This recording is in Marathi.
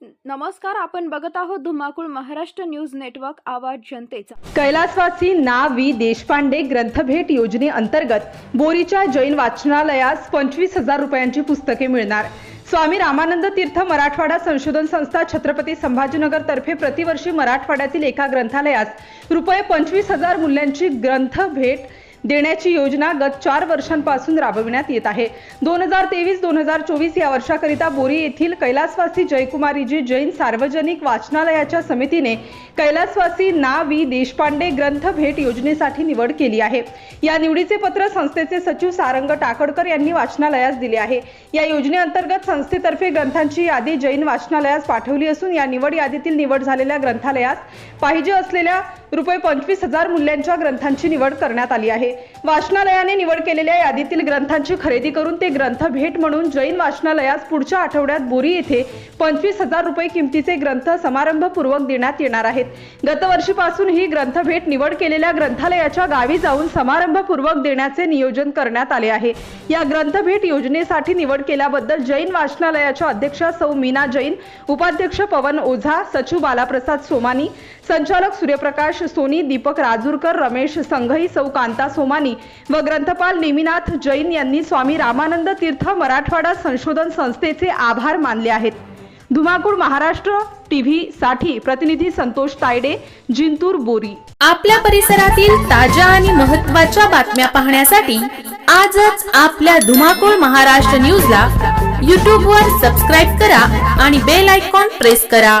नमस्कार आपण बघत आहोत धुमाकूळ महाराष्ट्र न्यूज नेटवर्क आवाज जनतेचा. कैलासवासी ना वी देशपांडे ग्रंथभेट योजनेअंतर्गत बोरीच्या जैन वाचनालयास पंचवीस हजार रुपयांची पुस्तके मिळणार. स्वामी रामानंद तीर्थ मराठवाडा संशोधन संस्था छत्रपती संभाजीनगर तर्फे प्रतिवर्षी मराठवाड्यातील एका ग्रंथालयास रुपये पंचवीस हजार मूल्यांची ग्रंथ भेट देण्याची योजना गत चार वर्षांपासून राबविण्यात येत आहे. दोन हजार तेवीस दोन हजार चोवीस या वर्षाकरिता बोरी येथील कैलासवासी जयकुमारीजी जैन सार्वजनिक वाचनालयाच्या समितीने कैलासवासी ना वी देशपांडे ग्रंथ भेट योजनेसाठी निवड केली आहे. या निवडीचे पत्र संस्थेचे सचिव सारंग टाकडकर यांनी वाचनालयास दिले आहे. या योजनेअंतर्गत संस्थेतर्फे ग्रंथांची यादी जैन वाचनालयास पाठवली असून या निवड यादीतील निवड झालेल्या ग्रंथालयास पाहिजे असलेल्या रुपये पंचवीस हजार मूल्यांच्या ग्रंथांची निवड करण्यात आली आहे. वाचनालयाने निवड केलेल्या यादीतील ग्रंथांची खरेदी करून ते ग्रंथ भेट म्हणून जैन वाचनालयास पुढच्या आठवड्यात बोरी येथे पंचवीस हजार रुपये किमतीचे ग्रंथ समारंभपूर्वक देण्यात येणार आहेत. गतवर्षीपासून ही ग्रंथ भेट निवड केलेल्या ग्रंथालयाच्या गावी जाऊन समारंभपूर्वक देण्याचे नियोजन करण्यात आले आहे. या ग्रंथ भेट योजनेसाठी निवड केल्याबद्दल जैन वाचनालयाच्या अध्यक्षा सौ मीना जैन उपाध्यक्ष पवन ओझा सचिव बालाप्रसाद सोमानी संचालक सूर्यप्रकाश सोनी दीपक राजूरकर रमेश संघई सौ कांता सोमानी व ग्रंथपाल नेमिनाथ जैन यांनी स्वामी रामानंद तीर्थ मराठवाडा संशोधन संस्थेचे आभार मानले आहेत. धुमाकूळ महाराष्ट्र टीव्ही साठी प्रतिनिधी संतोष तायडे जिंतूर बोरी. आपल्या परिसरातील ताज्या आणि महत्त्वाच्या बातम्या पाहण्यासाठी आजच आपल्या धुमाकूळ महाराष्ट्र न्यूजला यूट्यूबवर सबस्क्राईब करा आणि बेल आयकॉन प्रेस करा.